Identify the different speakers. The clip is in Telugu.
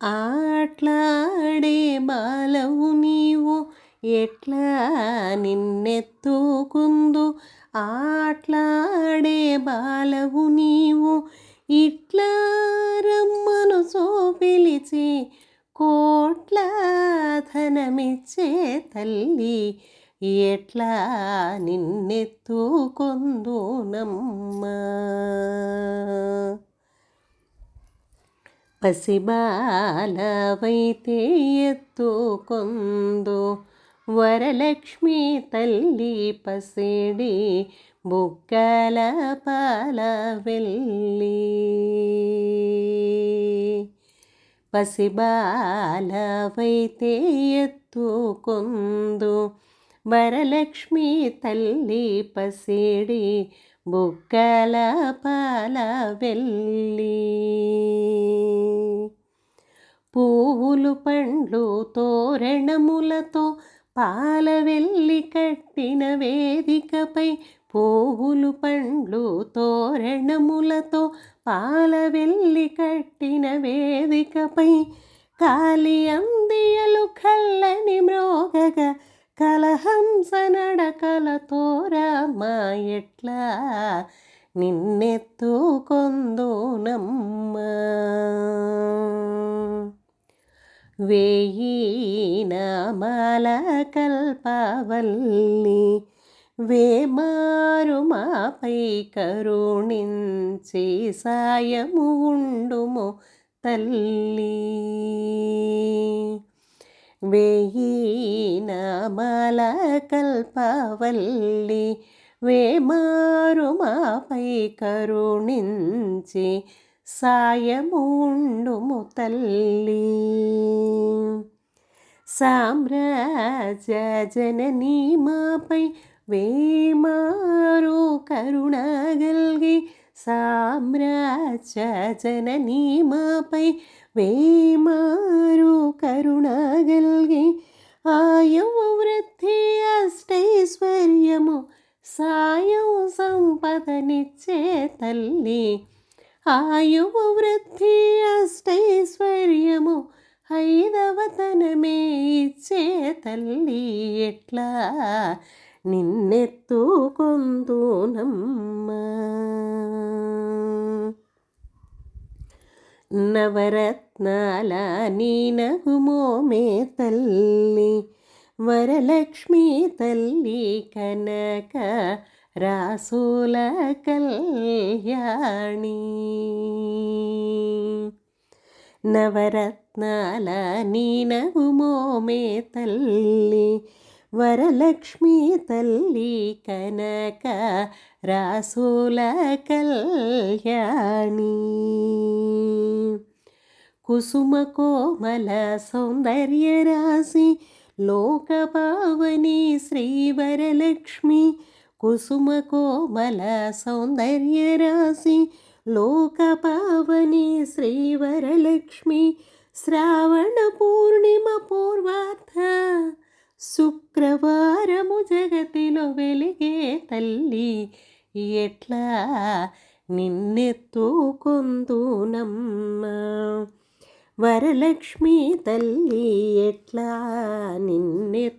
Speaker 1: ఆట్లాడే బాలవు నీవు ఎట్లా నిన్నెత్తుకుందు ఆట్లాడే బాలవు నీవు ఇట్లా రమ్మను సో పిలిచి కోట్ల ధనమిచ్చే తల్లి ఎట్లా నిన్నెత్తుకొందునమ్మా పసిబాలవైతే ఎత్తుకొందు వరలక్ష్మి తల్లి పసిడి బుక్కల పాల వెళ్ళి పసిబాలవైతే ఎత్తుకొందు వరలక్ష్మి తల్లి పసిడి బుక్కల పాల వెళ్ళి పువ్వులు పండ్లు తోరణములతో పాల వెళ్ళి కట్టిన వేదికపై పువ్వులు పండ్లు తోరణములతో పాల వెళ్ళి కట్టిన వేదికపై కాలి అందియలు కల్లని మ్రోగగా కలహంస నడకలతో రామా ఎట్లా నిన్నెత్తుకొందునమ్మా? వేయి నామాల కల్పవల్లి వేమారు మాపై కరుణించి సాయము ఉండుము తల్లి. వేయి నామాల కల్పవల్లి వేమారు మాపై కరుణించి సాయముండుము తల్లి. సామ్రాజ్య జననీ మాపై వేమారు కరుణగల్గి సామ్రాజ్య జననీ మాపై వేమారు కరుణగల్గి ఆయు వృద్ధి అష్టైశ్వర్యము సాయం సంపదనిచ్చే తల్లి. ఆయువు వృద్ధి అష్టైశ్వర్యము ఐదవతనమే ఇచ్చే తల్లి ఎట్లా? నిన్నెత్తుకొందునమ్మా. నవరత్నాల నీ నగుమోమే తల్లి వరలక్ష్మి తల్లి కనక రాసూల కళ్యాణి. నవరత్నాల నీనవు మోమే తల్లి వరలక్ష్మి తల్లి కనక రాసూల కళ్యాణి. కుసుమ కోమల సౌందర్య రాశి లోకపావని శ్రీవరలక్ష్మి కుసుమ కోమల సౌందర్య రాశి లోకపావని శ్రీవరలక్ష్మి శ్రావణ పూర్ణిమ పూర్వార్థ శుక్రవారము జగతిలో వెలిగే తల్లి ఎట్లా నిన్నెత్తుకొందునమ్మా వరలక్ష్మి తల్లి ఎట్లా నిన్నెత్తుకొందునమ్మా